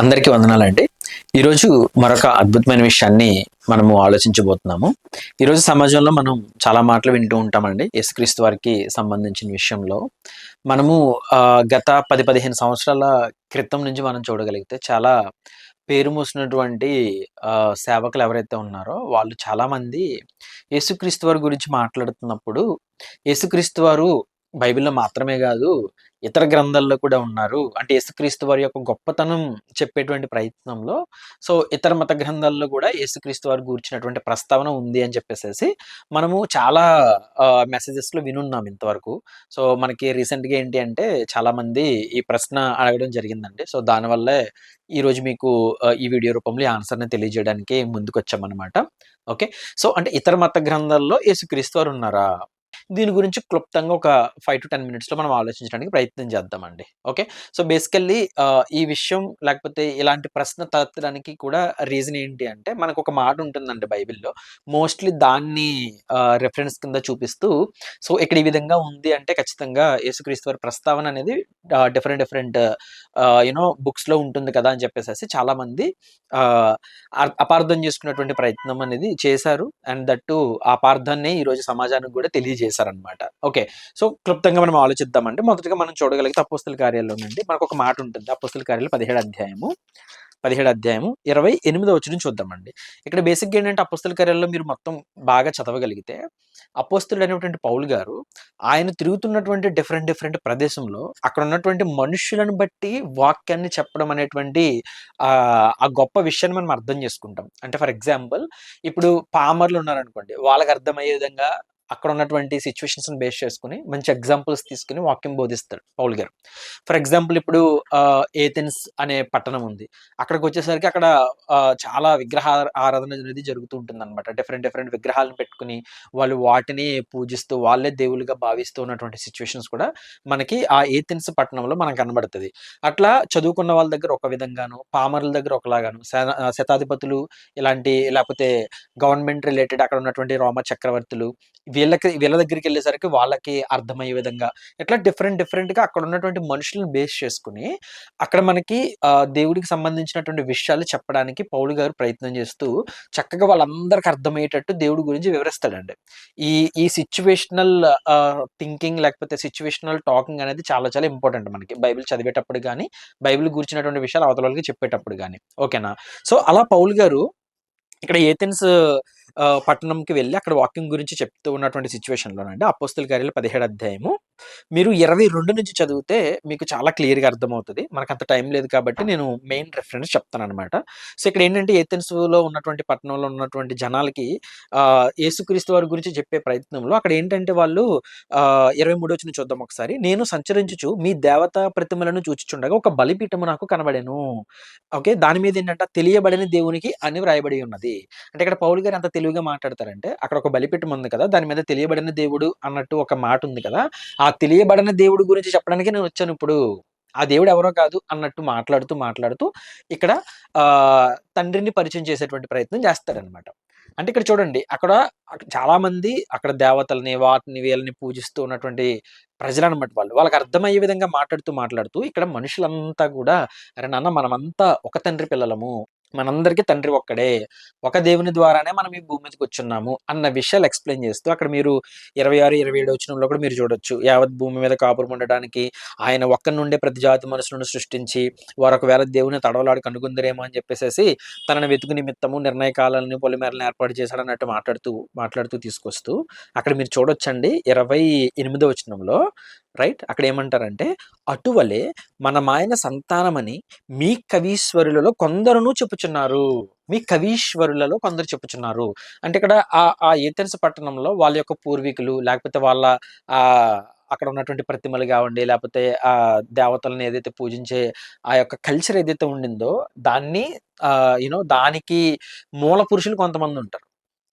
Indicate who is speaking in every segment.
Speaker 1: అందరికీ వందనాలండి. ఈరోజు మరొక అద్భుతమైన విషయాన్ని మనము ఆలోచించబోతున్నాము. ఈరోజు సమాజంలో మనం చాలా మాటలు వింటూ ఉంటామండి యేసుక్రీస్తు వారికి సంబంధించిన విషయంలో. మనము గత పది పదిహేను సంవత్సరాల క్రితం నుంచి మనం చూడగలిగితే చాలా పేరు మూసినటువంటి సేవకులు ఎవరైతే ఉన్నారో వాళ్ళు చాలామంది యేసుక్రీస్తు వారి గురించి మాట్లాడుతున్నప్పుడు యేసుక్రీస్తు వారు బైబిల్లో మాత్రమే కాదు ఇతర గ్రంథాల్లో కూడా ఉన్నారు. అంటే యేసుక్రీస్తు వారి యొక్క గొప్పతనం చెప్పేటువంటి ప్రయత్నంలో సో ఇతర మత గ్రంథాల్లో కూడా యేసుక్రీస్తు వారి గూర్చినటువంటి ప్రస్తావన ఉంది అని చెప్పేసి మనము చాలా మెసేజెస్లో వినున్నాం ఇంతవరకు. సో మనకి రీసెంట్గా ఏంటి అంటే చాలామంది ఈ ప్రశ్న అడగడం జరిగిందండి. సో దానివల్లే ఈరోజు మీకు ఈ వీడియో రూపంలో ఈ ఆన్సర్ని తెలియజేయడానికి ముందుకు వచ్చామన్నమాట ఓకే? సో అంటే ఇతర మత గ్రంథాల్లో యేసుక్రీస్తు వారు ఉన్నారా? దీని గురించి క్లుప్తంగా ఒక ఫైవ్ టు టెన్ మినిట్స్లో మనం ఆలోచించడానికి ప్రయత్నం చేద్దామండి. ఓకే? సో బేసికల్లీ ఈ విషయం లేకపోతే ఇలాంటి ప్రశ్న తత్తడానికి కూడా రీజన్ ఏంటి అంటే మనకు ఒక మాట ఉంటుందండి బైబిల్లో. మోస్ట్లీ దాన్ని రెఫరెన్స్ కింద చూపిస్తూ సో ఇక్కడ ఈ విధంగా ఉంది అంటే ఖచ్చితంగా యేసుక్రీస్తు వారి ప్రస్తావన అనేది డిఫరెంట్ డిఫరెంట్ యూనో బుక్స్లో ఉంటుంది కదా అని చెప్పేసి చాలామంది అపార్థం చేసుకున్నటువంటి ప్రయత్నం అనేది చేశారు. అండ్ దట్టు ఆ అపార్థాన్ని ఈరోజు సమాజానికి కూడా చేశారనమాట ఓకే. సో క్లుప్తంగా మనం ఆలోచిద్దామంటే మొదటగా మనం చూడగలిగితే అపోస్తుల కార్యాలయం నుండి మనకు ఒక మాట ఉంటుంది. అపోస్తుల కార్యాలయం పదిహేడు అధ్యాయము పదిహేడు అధ్యాయము ఇరవై ఎనిమిదో వచ్చిన చూద్దామండి. ఇక్కడ బేసిక్గా ఏంటంటే అపోస్తుల కార్యాలయంలో మీరు మొత్తం బాగా చదవగలిగితే అపోస్తులు అనేటువంటి పౌలు గారు ఆయన తిరుగుతున్నటువంటి డిఫరెంట్ డిఫరెంట్ ప్రదేశంలో అక్కడ ఉన్నటువంటి మనుషులను బట్టి వాక్యాన్ని చెప్పడం అనేటువంటి ఆ ఆ గొప్ప విషయాన్ని మనం అర్థం చేసుకుంటాం. అంటే ఫర్ ఎగ్జాంపుల్ ఇప్పుడు పామర్లు ఉన్నారనుకోండి వాళ్ళకి అర్థమయ్యే విధంగా అక్కడ ఉన్నటువంటి సిచ్యువేషన్స్ని బేస్ చేసుకుని మంచి ఎగ్జాంపుల్స్ తీసుకుని వాక్యం బోధిస్తాడు పౌల్ గారు. ఫర్ ఎగ్జాంపుల్ ఇప్పుడు ఏథెన్స్ అనే పట్టణం ఉంది. అక్కడికి వచ్చేసరికి అక్కడ చాలా విగ్రహ ఆరాధన అనేది జరుగుతూ ఉంటుంది అనమాట డిఫరెంట్ డిఫరెంట్ విగ్రహాలను పెట్టుకుని వాళ్ళు వాటిని పూజిస్తూ వాళ్ళే దేవులుగా భావిస్తూ ఉన్నటువంటి సిచ్యువేషన్స్ కూడా మనకి ఆ ఏథెన్స్ పట్టణంలో మనకు కనబడుతుంది. అట్లా చదువుకున్న వాళ్ళ దగ్గర ఒక విధంగాను పామరుల దగ్గర ఒకలాగాను శతాధిపతులు ఇలాంటి లేకపోతే గవర్నమెంట్ రిలేటెడ్ అక్కడ ఉన్నటువంటి రోమ చక్రవర్తులు వీళ్ళకి వీళ్ళ దగ్గరికి వెళ్ళేసరికి వాళ్ళకి అర్థమయ్యే విధంగా ఇట్లా డిఫరెంట్ డిఫరెంట్గా అక్కడ ఉన్నటువంటి మనుషులను బేస్ చేసుకుని అక్కడ మనకి దేవుడికి సంబంధించినటువంటి విషయాలు చెప్పడానికి పౌలు గారు ప్రయత్నం చేస్తూ చక్కగా వాళ్ళందరికి అర్థమయ్యేటట్టు దేవుడి గురించి వివరిస్తాడండి. ఈ ఈ సిచ్యువేషనల్ థింకింగ్ లేకపోతే సిచ్యువేషనల్ టాకింగ్ అనేది చాలా చాలా ఇంపార్టెంట్ మనకి. బైబిల్ చదివేటప్పుడు కానీ బైబిల్ గురించినటువంటి విషయాలు అవతల వాళ్ళకి చెప్పేటప్పుడు కానీ ఓకేనా? సో అలా పౌల్ గారు ఇక్కడ ఏథెన్స్ పట్టణంకి వెళ్ళి అక్కడ వాకింగ్ గురించి చెప్తూ ఉన్నటువంటి సిచ్యువేషన్లోనండి. అపోస్తుల కార్యాలు పదిహేడు అధ్యాయము మీరు ఇరవై రెండు నుంచి చదివితే మీకు చాలా క్లియర్గా అర్థమవుతుంది. మనకు అంత టైం లేదు కాబట్టి నేను మెయిన్ రెఫరెన్స్ చెప్తాను అనమాట సో ఇక్కడ ఏంటంటే ఏథెన్స్లో ఉన్నటువంటి పట్టణంలో ఉన్నటువంటి జనాలకి ఆ, యేసుక్రీస్తు వారి గురించి చెప్పే ప్రయత్నంలో అక్కడ ఏంటంటే వాళ్ళు ఇరవై మూడు వచ్చిన చూద్దాం ఒకసారి. నేను సంచరించుచు మీ దేవతా ప్రతిమలను చూచిచుండగా ఒక బలిపీఠము నాకు కనబడేను. ఓకే? దాని మీద ఏంటంటే తెలియబడిన దేవునికి అని వ్రాయబడి ఉన్నది. అంటే ఇక్కడ పౌలు గారు ఎంత తెలివిగా మాట్లాడతారంటే అక్కడ ఒక బలిపీఠం ఉంది కదా దాని మీద తెలియబడిన దేవుడు అన్నట్టు ఒక మాట ఉంది కదా ఆ ఆ తెలియబడిన దేవుడి గురించి చెప్పడానికి నేను వచ్చాను ఇప్పుడు. ఆ దేవుడు ఎవరో కాదు అన్నట్టు మాట్లాడుతూ మాట్లాడుతూ ఇక్కడ తండ్రిని పరిచయం చేసేటువంటి ప్రయత్నం చేస్తారనమాట అంటే ఇక్కడ చూడండి అక్కడ అక్కడ చాలా మంది అక్కడ దేవతల్ని వాటిని వీళ్ళని పూజిస్తూ ఉన్నటువంటి ప్రజలు అనమాట వాళ్ళు. వాళ్ళకి అర్థమయ్యే విధంగా మాట్లాడుతూ మాట్లాడుతూ ఇక్కడ మనుషులంతా కూడా అరే నాన్న మనమంతా ఒక తండ్రి పిల్లలము. మనందరికీ తండ్రి ఒక్కడే. ఒక దేవుని ద్వారానే మనం ఈ భూమి మీదకి వచ్చున్నాము అన్న విషయాలు ఎక్స్ప్లెయిన్ చేస్తూ అక్కడ మీరు ఇరవై ఆరు ఇరవై ఏడు వచ్చినంలో కూడా మీరు చూడొచ్చు. యావత్ భూమి మీద కాపురం ఉండడానికి ఆయన ఒక్కరి నుండే ప్రతి జాతి మనుషులను సృష్టించి వారు ఒకవేళ దేవుని తడవలాడు కనుగొందరేమో అని చెప్పేసి తనను వెతుకు నిమిత్తము నిర్ణయ కాలాలని పొలిమేరలను ఏర్పాటు చేశాడన్నట్టు మాట్లాడుతూ మాట్లాడుతూ తీసుకొస్తూ అక్కడ మీరు చూడొచ్చండి. ఇరవై ఎనిమిదో వచనంలో రైట్? అక్కడ ఏమంటారంటే అటువలే మన మాయన సంతానమని మీ కవీశ్వరులలో కొందరును చెప్పుచున్నారు. మీ కవీశ్వరులలో కొందరు చెప్పుచున్నారు. అంటే ఇక్కడ ఆ ఆ ఏథెన్స్ పట్టణంలో వాళ్ళ యొక్క పూర్వీకులు లేకపోతే వాళ్ళ ఆ అక్కడ ఉన్నటువంటి ప్రతిమలు కావండి లేకపోతే ఆ దేవతలను ఏదైతే పూజించే ఆ యొక్క కల్చర్ ఏదైతే ఉండిందో దాన్ని యూనో దానికి మూల పురుషులు కొంతమంది ఉంటారు.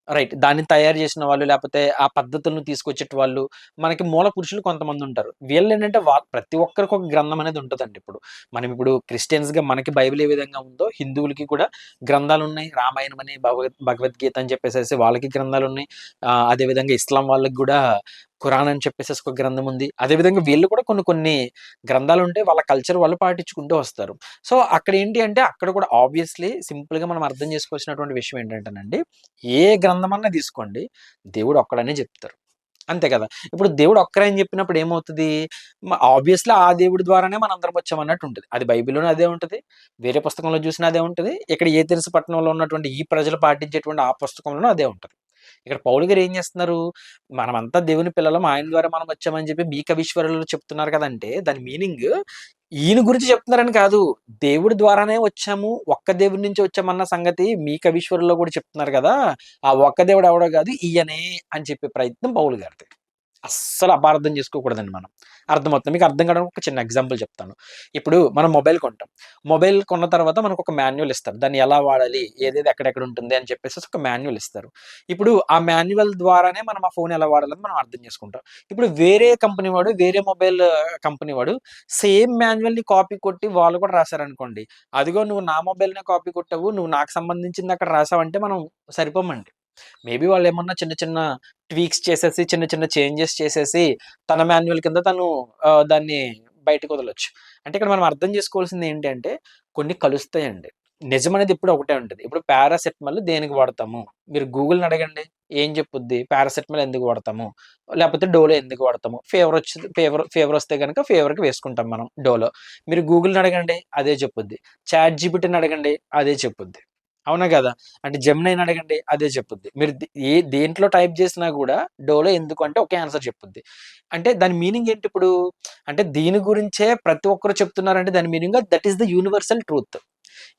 Speaker 1: రైట్. దాన్ని తయారు చేసిన వాళ్ళు లేకపోతే ఆ పద్ధతులను తీసుకొచ్చే వాళ్ళు మనకి మూల పురుషులు కొంతమంది ఉంటారు. వీళ్ళు ఏంటంటే వా ప్రతి ఒక్కరికి ఒక గ్రంథం అనేది ఉంటుందండి ఇప్పుడు. మనం ఇప్పుడు క్రిస్టియన్స్గా మనకి బైబిల్ ఏ విధంగా ఉందో హిందువులకి కూడా గ్రంథాలు ఉన్నాయి రామాయణం అని భగవద్ భగవద్గీత అని చెప్పేసి వాళ్ళకి గ్రంథాలు ఉన్నాయి అదేవిధంగా అదే విధంగా ఇస్లాం వాళ్ళకి కూడా ఖురాన్ అని చెప్పేసి ఒక గ్రంథం ఉంది. అదేవిధంగా వీళ్ళు కూడా కొన్ని కొన్ని గ్రంథాలు ఉంటే వాళ్ళ కల్చర్ వాళ్ళు పాటించుకుంటూ వస్తారు. సో అక్కడ ఏంటి అంటే అక్కడ కూడా ఆబ్వియస్లీ సింపుల్గా మనం అర్థం చేసుకోవాల్సినటువంటి విషయం ఏంటంటేనండి ఏ గ్రంథం అన్నా తీసుకోండి దేవుడు ఒక్కడనే చెప్తారు. అంతే కదా? ఇప్పుడు దేవుడు ఒక్కరే అని చెప్పినప్పుడు ఏమవుతుంది? ఆబ్వియస్లీ ఆ దేవుడి ద్వారానే మనం అందరం వచ్చామన్నట్టు ఉంటుంది. అది బైబిల్లోనే అదే ఉంటుంది. వేరే పుస్తకంలో చూసినా అదే ఉంటుంది. ఇక్కడ ఏ తెలుసు పట్టణంలో ఉన్నటువంటి ఈ ప్రజలు పాటించేటువంటి ఆ పుస్తకంలోనూ అదే ఉంటుంది. ఇక్కడ పౌలు గారు ఏం చేస్తున్నారు? మనమంతా దేవుని పిల్లలం ఆయన ద్వారా మనం వచ్చామని చెప్పి మీ కవీశ్వరులు చెప్తున్నారు కదంటే దాని మీనింగ్ ఈయన గురించి చెప్తున్నారని కాదు. దేవుడి ద్వారానే వచ్చాము ఒక్క దేవుడి నుంచి వచ్చామన్న సంగతి మీ కవీశ్వరులో కూడా చెప్తున్నారు కదా. ఆ ఒక్క దేవుడు ఎవడో కాదు ఈయనే అని చెప్పే ప్రయత్నం పౌలు గారిది అస్సలు అపార్థం చేసుకోకూడదండి మనం. అర్థమవుతుంది. మీకు అర్థం కావడం ఒక చిన్న ఎగ్జాంపుల్ చెప్తాను. ఇప్పుడు మనం మొబైల్ కొంటాం. మొబైల్ కొన్న తర్వాత మనకు ఒక మాన్యువల్ ఇస్తారు. దాన్ని ఎలా వాడాలి? ఏదేది ఎక్కడెక్కడ ఉంటుంది? అని చెప్పేసి ఒక మాన్యువల్ ఇస్తారు. ఇప్పుడు ఆ మాన్యువల్ ద్వారానే మనం ఆ ఫోన్ ఎలా వాడాలని మనం అర్థం చేసుకుంటాం. ఇప్పుడు వేరే కంపెనీ వాడు వేరే మొబైల్ కంపెనీ వాడు సేమ్ మాన్యువల్ని కాపీ కొట్టి వాళ్ళు కూడా రాశారనుకోండి. అదిగో నువ్వు నా మొబైల్నే కాపీ కొట్టావు. నువ్వు నాకు సంబంధించింది అక్కడ రాసావంటే మనం సరిపోమండి. మేబీ వాళ్ళు ఏమన్నా చిన్న చిన్న ట్వీక్స్ చేసేసి చిన్న చిన్న చేంజెస్ చేసేసి తన మాన్యువల్ కింద తను దాన్ని బయటకు వదలొచ్చు. అంటే ఇక్కడ మనం అర్థం చేసుకోవాల్సింది ఏంటంటే కొన్ని కలుస్తాయండి. నిజం అనేది ఇప్పుడు ఒకటే ఉంటుంది. ఇప్పుడు పారాసెటమాల్ దేనికి వాడతాము? మీరు గూగుల్ని అడగండి. ఏం చెప్పుద్ది? పారాసెటమాల్ ఎందుకు వాడతాము? లేకపోతే డోలో ఎందుకు వాడతాము? ఫీవర్ వచ్చి ఫీవర్ ఫీవర్ వస్తే కనుక ఫీవర్కి వేసుకుంటాం మనం డోలో. మీరు గూగుల్ని అడగండి అదే చెప్పుద్ది. చాట్ జీబీటీని అడగండి అదే చెప్పుద్ది. అవునా కదా? అంటే జమ్నైన్ అడగండి అదే చెప్పుద్ది. మీరు ఏ దేంట్లో టైప్ చేసినా కూడా డోలో ఎందుకు అంటే ఒకే ఆన్సర్ చెప్పుద్ది. అంటే దాని మీనింగ్ ఏంటి ఇప్పుడు? అంటే దీని గురించే ప్రతి ఒక్కరు చెప్తున్నారంటే దాని meaning that is the universal truth.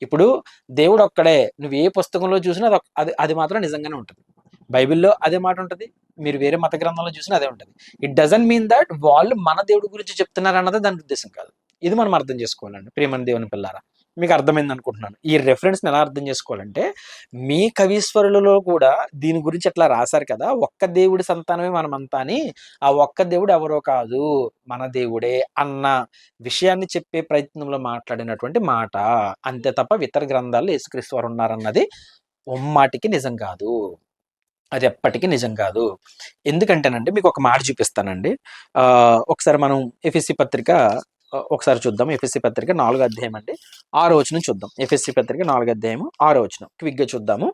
Speaker 1: ఇప్పుడు దేవుడు ఒక్కడే నువ్వు ఏ పుస్తకంలో చూసినా అది అది అది మాత్రం నిజంగానే ఉంటుంది. బైబిల్లో అదే మాట ఉంటుంది మీరు వేరే మత గ్రంథంలో చూసినా అదే ఉంటుంది. ఇట్ డజన్ మీన్ దట్ వాళ్ళు మన దేవుడి గురించి చెప్తున్నారు అన్నది దాని ఉద్దేశం కాదు. ఇది మనం అర్థం చేసుకోవాలండి ప్రేమని దేవుని పిల్లారా. మీకు అర్థమైంది అనుకుంటున్నాను. ఈ రెఫరెన్స్ని ఎలా అర్థం చేసుకోవాలంటే మీ కవీశ్వరులలో కూడా దీని గురించి ఎట్లా రాశారు కదా ఒక్క దేవుడి సంతానమే మనమంతా అని ఆ ఒక్క దేవుడు ఎవరో కాదు మన దేవుడే అన్న విషయాన్ని చెప్పే ప్రయత్నంలో మాట్లాడినటువంటి మాట. అంతే తప్ప ఇతర గ్రంథాల్లో యేసుక్రీస్తు వారు ఉన్నారన్నది ఉమ్మాటికి నిజం కాదు. అది ఎప్పటికీ నిజం కాదు. ఎందుకంటేనండి మీకు ఒక మాట చూపిస్తానండి. ఒకసారి మనం ఎఫ్ఎస్సి పత్రిక ఒకసారి చూద్దాం. ఎఫ్ఎస్సి పత్రిక నాలుగో అధ్యాయం అండి. ఆరో వచనం చూద్దాం. ఎఫ్ఎస్సి పత్రిక నాలుగో అధ్యాయం ఆరో వచనం. క్విక్గా చూద్దాము.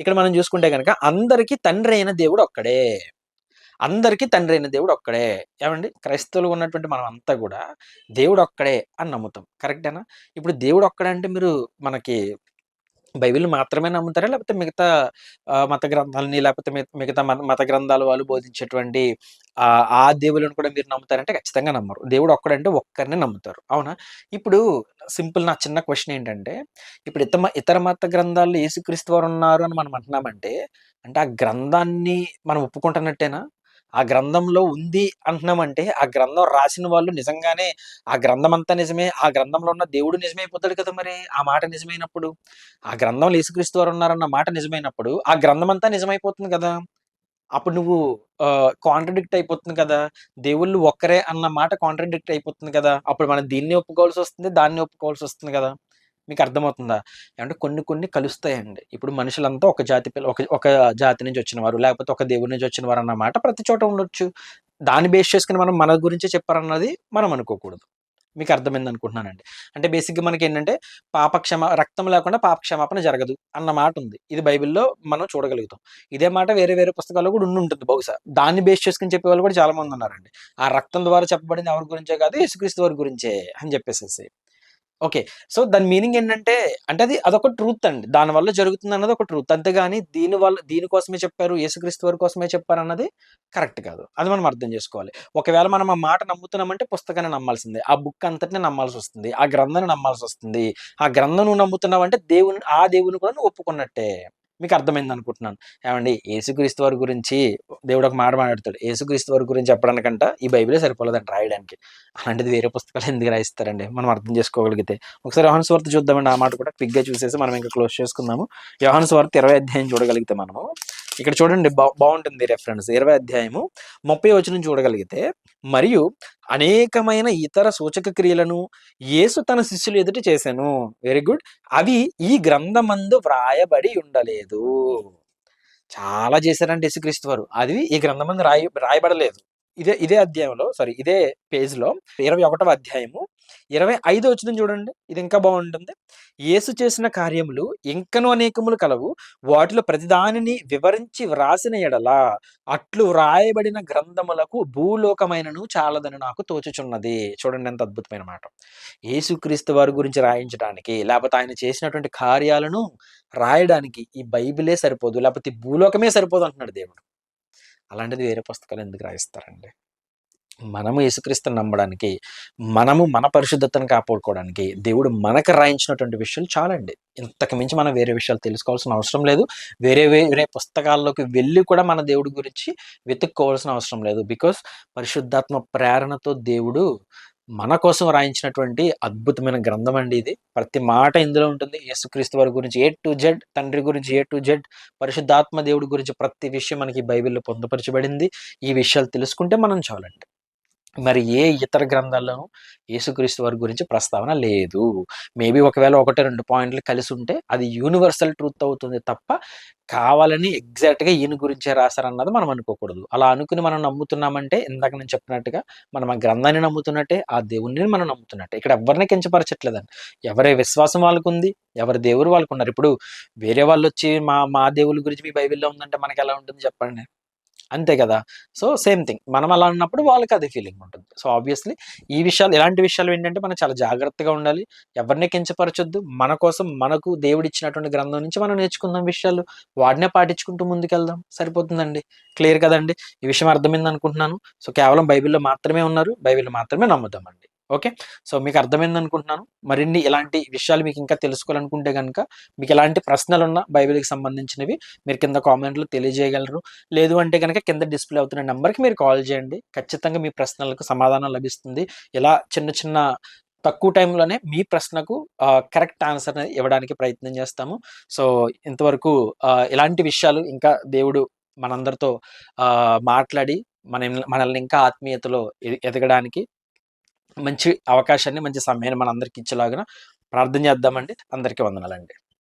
Speaker 1: ఇక్కడ మనం చూసుకుంటే కనుక అందరికీ తండ్రి అయిన దేవుడు ఒక్కడే. అందరికీ తండ్రి అయిన దేవుడు ఒక్కడే. ఏమండి? క్రైస్తవులు ఉన్నటువంటి మనం అంతా కూడా దేవుడు ఒక్కడే అని నమ్ముతాం. కరెక్టేనా? ఇప్పుడు దేవుడు ఒక్కడే అంటే మీరు మనకి బైబిల్ మాత్రమే నమ్ముతారా? లేకపోతే మిగతా మత గ్రంథాలని లేకపోతే మిగతా మత మత గ్రంథాలు వాళ్ళు బోధించేటువంటి ఆ ఆ దేవులను కూడా మీరు నమ్ముతారంటే ఖచ్చితంగా నమ్మరు. దేవుడు ఒక్కడంటే ఒక్కరిని నమ్ముతారు. అవునా? ఇప్పుడు సింపుల్ నా చిన్న క్వశ్చన్ ఏంటంటే ఇప్పుడు ఇతర ఇతర మత గ్రంథాల్లో యేసుక్రీస్తు వారు ఉన్నారు అని మనం అంటున్నామంటే అంటే ఆ గ్రంథాన్ని మనం ఒప్పుకుంటున్నట్టేనా? ఆ గ్రంథంలో ఉంది అంటున్నామంటే ఆ గ్రంథం రాసిన వాళ్ళు నిజంగానే ఆ గ్రంథం అంతా నిజమే ఆ గ్రంథంలో ఉన్న దేవుడు నిజమైపోతాడు కదా మరి? ఆ మాట నిజమైనప్పుడు ఆ గ్రంథంలో యేసుక్రీస్తు వారు ఉన్నారన్న మాట నిజమైనప్పుడు ఆ గ్రంథం అంతా నిజమైపోతుంది కదా? అప్పుడు నువ్వు కాంట్రడిక్ట్ అయిపోతుంది కదా? దేవుళ్ళు ఒక్కరే అన్న మాట కాంట్రడిక్ట్ అయిపోతుంది కదా? అప్పుడు మనం దీన్ని ఒప్పుకోవాల్సి వస్తుంది దాన్ని ఒప్పుకోవాల్సి వస్తుంది కదా? మీకు అర్థమవుతుందా అంటే కొన్ని కొన్ని కలుస్తాయండి. ఇప్పుడు మనుషులంతా ఒక జాతి పిల్ల ఒక ఒక జాతి నుంచి వచ్చిన వారు లేకపోతే ఒక దేవుడి నుంచి వచ్చిన వారు అన్నమాట ప్రతి చోట ఉండొచ్చు. దాన్ని బేస్ చేసుకుని మనం మన గురించే చెప్పారన్నది మనం అనుకోకూడదు. మీకు అర్థమైంది అనుకుంటున్నానండి అంటే బేసిక్గా మనకి ఏంటంటే పాపక్షమ రక్తం లేకుండా పాపక్షమాపణ జరగదు అన్న మాట ఉంది. ఇది బైబిల్లో మనం చూడగలుగుతాం. ఇదే మాట వేరే వేరే పుస్తకాల్లో కూడా ఉండి ఉంటుంది బహుశా. దాన్ని బేస్ చేసుకుని చెప్పే వాళ్ళు కూడా చాలా మంది ఉన్నారండి. ఆ రక్తం ద్వారా చెప్పబడింది ఎవరి గురించే కాదు యేసుక్రీస్తు వారి గురించే అని చెప్పేసేసి ఓకే. సో దాని మీనింగ్ ఏంటంటే అంటే అది అదొక ట్రూత్ అండి. దాని వల్ల జరుగుతుంది అన్నది ఒక ట్రూత్. అంతేగాని దీని వల్ల దీనికోసమే చెప్పారు యేసుక్రీస్తు వారి కోసమే చెప్పారు అన్నది కరెక్ట్ కాదు. అది మనం అర్థం చేసుకోవాలి. ఒకవేళ మనం ఆ మాట నమ్ముతున్నామంటే పుస్తకాన్ని నమ్మాల్సిందే. ఆ బుక్ అంతటిని నమ్మాల్సి వస్తుంది. ఆ గ్రంథాన్ని నమ్మాల్సి వస్తుంది. ఆ గ్రంథం నువ్వు నమ్ముతున్నావంటే దేవుని ఆ దేవుని కూడా నువ్వు ఒప్పుకున్నట్టే. మీకు అర్థమైంది అనుకుంటున్నాను. ఏమండి యేసుక్రీస్తు వారి గురించి దేవుడు ఒక మాట మాట్లాడతాడు. యేసుక్రీస్తు వారి గురించి చెప్పడానికంట ఈ బైబిలే సరిపోలేదండి రాయడానికి. అలాంటిది వేరే పుస్తకాలు ఎందుకు రాయిస్తారండి? మనం అర్థం చేసుకోగలిగితే. ఒకసారి యోహన్ స్వార్త చూద్దామండి. ఆ మాట కూడా క్విక్గా చూసేసి మనం ఇంకా క్లోజ్ చేసుకుందాము. యోహన్ స్వార్త ఇరవై అధ్యాయం చూడగలిగితే మనము ఇక్కడ చూడండి బా బాగుంటుంది రెఫరెన్స్ ఇరవై అధ్యాయము ముప్పై వచనం చూడగలిగితే మరియు అనేకమైన ఇతర సూచక క్రియలను యేసు తన శిష్యులు ఎదుట చేశాను. వెరీ గుడ్ అవి ఈ గ్రంథమందు వ్రాయబడి ఉండలేదు. చాలా చేశారంటే యేసుక్రీస్తు వారు. అది ఈ గ్రంథమందు రాయ రాయబడలేదు. ఇదే ఇదే అధ్యాయంలో సారీ ఇదే పేజ్లో ఇరవై ఒకటవ అధ్యాయము ఇరవై ఐదు వచ్చిన చూడండి. ఇది ఇంకా బాగుంటుంది. యేసు చేసిన కార్యములు ఇంకను అనేకములు కలవు. వాటిలో ప్రతిదానిని వివరించి వ్రాసిన ఎడల అట్లు వ్రాయబడిన గ్రంథములకు భూలోకమైనను చాలదని నాకు తోచుచున్నది. చూడండి ఎంత అద్భుతమైన మాట. యేసుక్రీస్తు వారి గురించి రాయించడానికి లేకపోతే ఆయన చేసినటువంటి కార్యాలను రాయడానికి ఈ బైబిలే సరిపోదు లేకపోతే ఈ భూలోకమే సరిపోదు అంటున్నాడు దేవుడు. అలాంటిది వేరే పుస్తకాలు ఎందుకు రాయిస్తారండి? మనము యేసుక్రీస్తుని నమ్మడానికి మనము మన పరిశుద్ధతను కాపాడుకోవడానికి దేవుడు మనకు రాయించినటువంటి విషయాలు చాలండి. ఇంతకు మించి మనం వేరే విషయాలు తెలుసుకోవాల్సిన అవసరం లేదు. వేరే వేరే పుస్తకాల్లోకి వెళ్ళి కూడా మన దేవుడి గురించి వెతుక్కోవాల్సిన అవసరం లేదు. బికాస్ పరిశుద్ధాత్మ ప్రేరణతో దేవుడు మన కోసం రాయించినటువంటి అద్భుతమైన గ్రంథం అండి ఇది. ప్రతి మాట ఇందులో ఉంటుంది. యేసుక్రీస్తు వారి గురించి ఏ టు జెడ్ తండ్రి గురించి ఏ టు జెడ్ పరిశుద్ధాత్మ దేవుడి గురించి ప్రతి విషయం మనకి బైబిల్లో పొందుపరచబడింది. ఈ విషయాలు తెలుసుకుంటే మనం చాలండి. మరి ఏ ఇతర గ్రంథాల్లోనూ యేసుక్రీస్తు వారి గురించి ప్రస్తావన లేదు. మేబీ ఒకవేళ ఒకటి రెండు పాయింట్లు కలిసి ఉంటే అది యూనివర్సల్ ట్రూత్ అవుతుంది తప్ప కావాలని ఎగ్జాక్ట్గా ఈయన గురించే రాశారన్నది మనం అనుకోకూడదు. అలా అనుకుని మనం నమ్ముతున్నామంటే ఇందాక నేను చెప్పినట్టుగా మనం ఆ గ్రంథాన్ని నమ్ముతున్నట్టే ఆ దేవుణ్ణి మనం నమ్ముతున్నట్టే. ఇక్కడ ఎవరిని కించపరచట్లేదండి. ఎవరి విశ్వాసం వాళ్ళకు ఉంది ఎవరి దేవుడు వాళ్ళకు ఉన్నారు ఇప్పుడు వేరే వాళ్ళు వచ్చి మా మా దేవుళ్ళ గురించి మీ బైబిల్లో ఉందంటే మనకి ఎలా ఉంటుంది చెప్పండి? అంతే కదా. So same thing. మనం అలా ఉన్నప్పుడు వాళ్ళకి అది ఫీలింగ్ ఉంటుంది. సో ఆబ్వియస్లీ ఈ విషయాలు ఇలాంటి విషయాలు ఏంటంటే మనం చాలా జాగ్రత్తగా ఉండాలి. ఎవరిని కించపరచొద్దు. మన కోసం మనకు దేవుడు ఇచ్చినటువంటి గ్రంథం నుంచి మనం నేర్చుకుందాం విషయాలు. వాడినే పాటించుకుంటూ ముందుకెళ్దాం. సరిపోతుందండి. క్లియర్ కదండి. ఈ విషయం అర్థమైంది అనుకుంటున్నాను సో కేవలం బైబిల్లో మాత్రమే ఉన్నారు. బైబిల్ మాత్రమే నమ్ముదామండి. ఓకే? సో మీకు అర్థమైంది అనుకుంటున్నాను మరిన్ని ఇలాంటి విషయాలు మీకు ఇంకా తెలుసుకోవాలనుకుంటే కనుక మీకు ఎలాంటి ప్రశ్నలు ఉన్నా బైబిల్కి సంబంధించినవి మీరు కింద కామెంట్లో తెలియజేయగలరు. లేదు అంటే కనుక కింద డిస్ప్లే అవుతున్న నెంబర్కి మీరు కాల్ చేయండి. ఖచ్చితంగా మీ ప్రశ్నలకు సమాధానం లభిస్తుంది. ఇలా చిన్న చిన్న తక్కువ టైంలోనే మీ ప్రశ్నకు కరెక్ట్ ఆన్సర్ ఇవ్వడానికి ప్రయత్నం చేస్తాము. సో ఇంతవరకు ఇలాంటి విషయాలు ఇంకా దేవుడు మనందరితో మాట్లాడి మన మనల్ని ఇంకా ఆత్మీయతలో ఎదగడానికి మంచి అవకాశాన్ని మంచి సమయాన్ని మనందరికి ఇచ్చేలాగా ప్రార్థన చేద్దామండి. అందరికీ వందనాలండి.